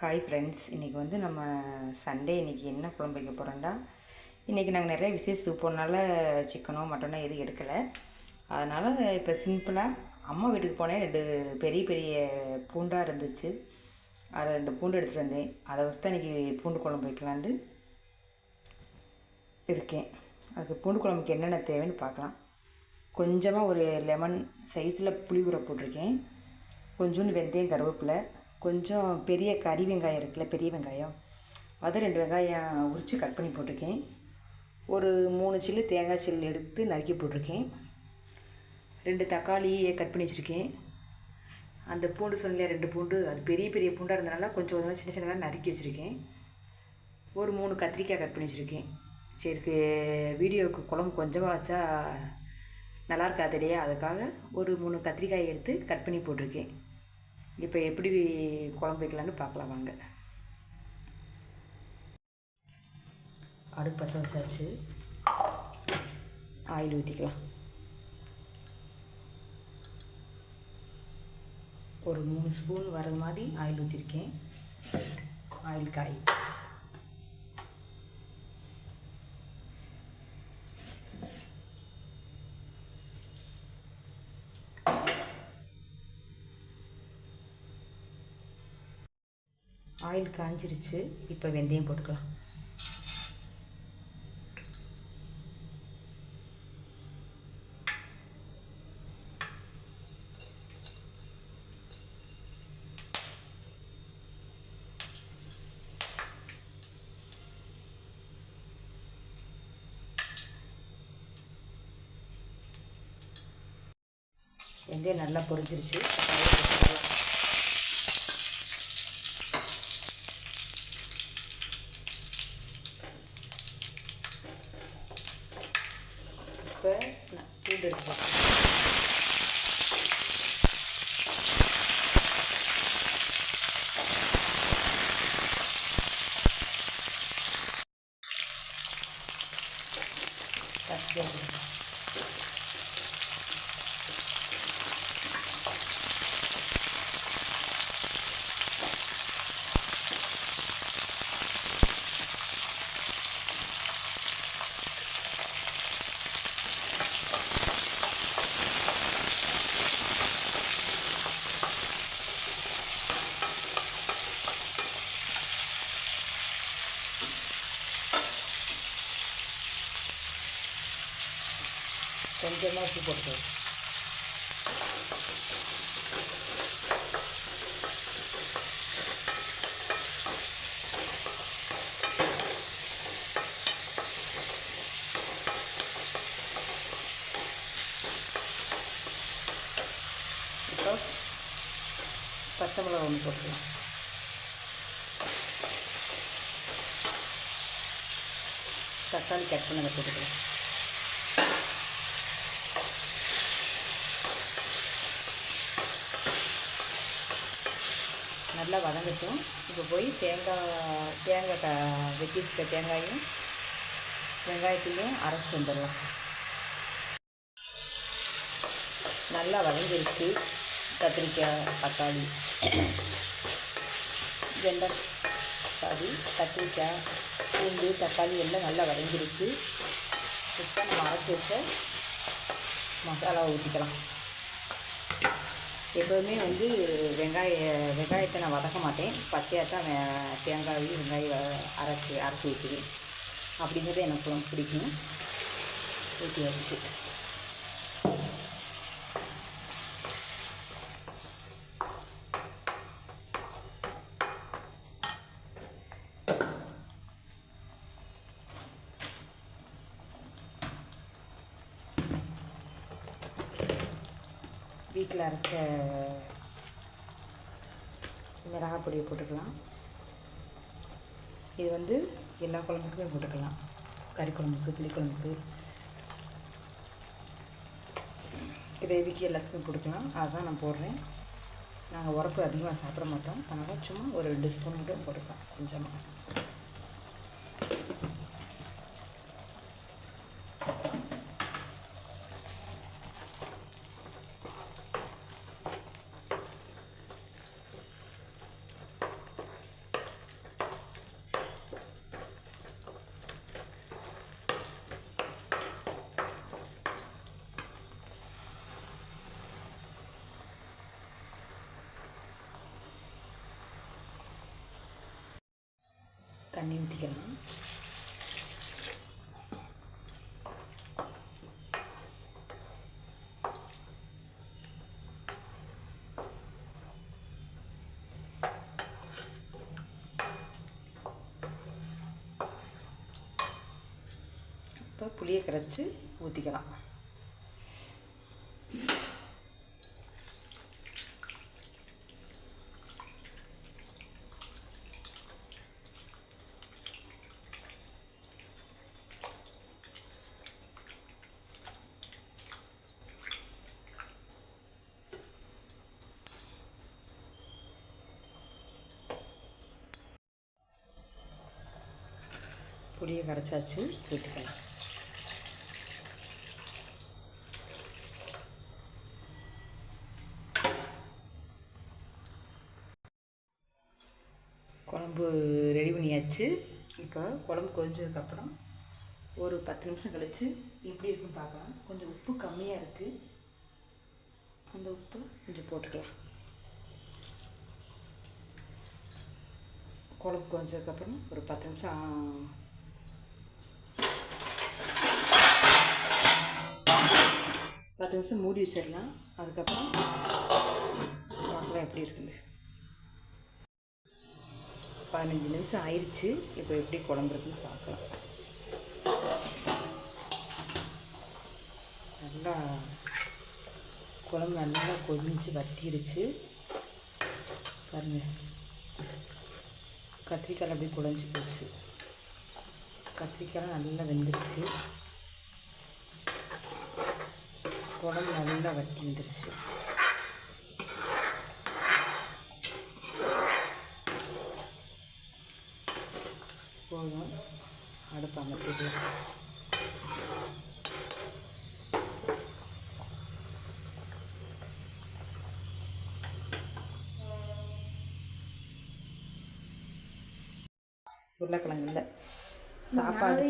Hi friends இன்றைக்கி வந்து நம்ம சண்டே இன்றைக்கி என்ன குழம்பு வைக்க போகிறோம்டா இன்றைக்கி நாங்கள் நிறைய விசேஷத்துக்கு போனால சிக்கனோ மட்டனோ எதுவும் எடுக்கலை. அதனால் இப்போ சிம்பிளாக அம்மா வீட்டுக்கு போனேன் ரெண்டு பெரிய பெரிய பூண்டாக இருந்துச்சு. அதை ரெண்டு பூண்டு எடுத்துகிட்டு வந்தேன். அதை வச்சு தான் இன்றைக்கி பூண்டு குழம்பு வைக்கலான்ட்டு இருக்கேன். அதுக்கு பூண்டு குழம்புக்கு என்னென்ன தேவைன்னு பார்க்கலாம். கொஞ்சமாக ஒரு லெமன் சைஸில் புளி ஊற போட்டிருக்கேன். கொஞ்சோண்டு வெந்தயம் கருவேப்பிலை கொஞ்சம் பெரிய கறி வெங்காயம் இருக்குல்ல பெரிய வெங்காயம். அதை ரெண்டு வெங்காயம் உரித்து கட் பண்ணி போட்டிருக்கேன். ஒரு மூணு சில்லு தேங்காய் சில்லு எடுத்து நறுக்கி போட்டிருக்கேன். ரெண்டு தக்காளியை கட் பண்ணி வச்சுருக்கேன். அந்த பூண்டு சொன்னலையா ரெண்டு பூண்டு? அது பெரிய பெரிய பூண்டாக இருந்தனால கொஞ்சம் கொஞ்சமாக சின்ன சின்னதாக நறுக்கி வச்சுருக்கேன். ஒரு மூணு கத்திரிக்காய் கட் பண்ணி வச்சுருக்கேன். சரி வீடியோவுக்கு குழம்பு கொஞ்சமாக வச்சா நல்லா இருக்காது இல்லையா? அதுக்காக ஒரு மூணு கத்திரிக்காய் எடுத்து கட் பண்ணி போட்டிருக்கேன். இப்போ எப்படி குழம்பு வைக்கலான்னு பார்க்கலாம் வாங்க. அடுப்பு பற்ற வச்சாச்சு. ஆயில் ஊற்றிக்கலாம் ஒரு மூணு ஸ்பூன் வர மாதிரி ஆயில் ஊற்றிருக்கேன் ஆயில் காய். ஆயில் காஞ்சிருச்சு. இப்போ வெந்தயம் போட்டுக்கலாம். வெந்தயம் நல்லா பொரிஞ்சிருச்சு. எடுத்துக்கலாம் கொஞ்சமாக உப்பு போட்டுக்கலாம் இப்போ பச்சை மிளகா ஒன்று போட்டுக்கலாம். தக்காளி கட் பண்ணதை போட்டுக்கலாம். நல்லா வதங்கட்டும். இப்போ போய் தேங்காய் தேங்காய் க வெட்டி வச்சுக்க தேங்காயும் வெங்காயத்தையும் அரைச்சி வந்துடலாம். நல்லா வதங்கிருச்சு. கத்திரிக்காய் தக்காளி. வெண்டை கத்திரிக்காய் பூண்டு தக்காளி எல்லாம் நல்லா வதங்கிருச்சு. இப்போ நம்ம அரைச்சி வச்ச மசாலாவை ஊற்றிக்கலாம். எப்போதுமே வந்து வெங்காய வெங்காயத்தை நான் வதக்க மாட்டேன். பச்சையாக தான் தேங்காயும் வெங்காயம் அரைச்சி அரைச்சி ஊற்றுவேன் அப்படிங்கிறது எனக்கு ரொம்ப பிடிக்கும். ஊற்றி வச்சு வீட்டில் அரைச்ச மிளகாய் பொடியை போட்டுக்கலாம். இது வந்து எல்லா குழம்புக்குமே போட்டுக்கலாம். கறி குழம்புக்கு புளி குழம்புக்கு. கிரேவிக்கு எல்லாத்துக்கும் கொடுக்கலாம் அதுதான் நான் போடுறேன். நாங்கள் உரப்பு அதிகமாக சாப்பிட மாட்டோம். அதனால் சும்மா ஒரு ரெண்டு ஸ்பூன் மட்டும் போட்டுக்கலாம். கொஞ்சமாக தண்ணி ஊற்றிக்கலாம் இப்போ புளியை கரைச்சி ஊற்றிக்கலாம் புளியை கரைச்சாச்சு போட்டுக்கலாம் குழம்பு ரெடி பண்ணியாச்சு. இப்போ குழம்பு கொதிச்சதுக்கப்புறம் ஒரு பத்து நிமிஷம் கழித்து எப்படி இருக்குன்னு பார்க்கலாம். கொஞ்சம் உப்பு கம்மியாக இருக்குது அந்த உப்பு கொஞ்சம் போட்டுக்கலாம். குழம்பு கொஞ்சதுக்கப்புறம் ஒரு பத்து நிமிஷம் பத்து நிமிஷம் மூடி வச்சிடலாம். அதுக்கப்புறம் பார்க்கலாம் எப்படி இருக்குது பதினஞ்சு நிமிஷம் ஆயிடுச்சு இப்போ எப்படி குழம்பு இருக்குன்னு பார்க்கலாம். நல்லா குழம்பு நல்லா கொதிஞ்சு வத்திடுச்சு. பாருங்க. கத்திரிக்காய் அப்படியே குழஞ்சி போச்சு. கத்திரிக்காய் நல்லா வெந்துடுச்சு குழம்பு நல்லா வட்டி வந்துருச்சு போதும். அடுப்பு அமர்த்திக்கலாம் உருளைக்கிழங்கு இல்லை. சாப்பாடு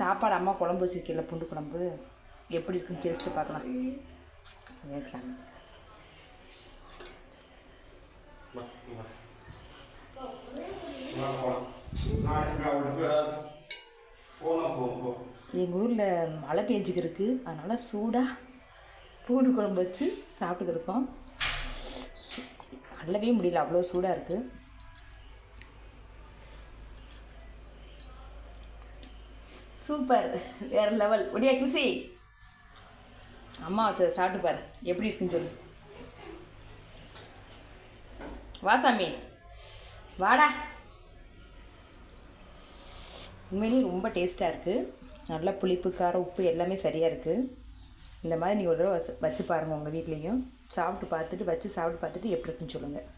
சாப்பாடு அம்மா குழம்பு வச்சிருக்கீல்ல பூண்டு குழம்பு. எப்படி இருக்குன்னு டேஸ்ட்டு பார்க்கலாம். கேட்குறாங்க எங்கள் ஊரில் மழை பெஞ்சிக்கிருக்கு. அதனால் சூடாக பூண்டு குழம்பு வச்சு சாப்பிட்டுக்கு இருக்கோம். அள்ளவே முடியல அவ்வளோ சூடாக இருக்குது சூப்பர். வேறு லெவல் ஒடியா கிருஷி அம்மா வச்ச சாப்பிட்டு பாரு. எப்படி இருக்குன்னு சொல்லு. வா சாமி வாடா. உண்மையிலேயே ரொம்ப டேஸ்ட்டாக இருக்குது நல்லா புளிப்பு காரம் உப்பு எல்லாமே சரியாக இருக்குது இந்த மாதிரி நீங்கள் ஒரு தடவை வச்சு வச்சு பாருங்கள் உங்கள் வீட்லேயும். சாப்பிட்டு பார்த்துட்டு வச்சு சாப்பிட்டு பார்த்துட்டு எப்படி இருக்குன்னு சொல்லுங்கள்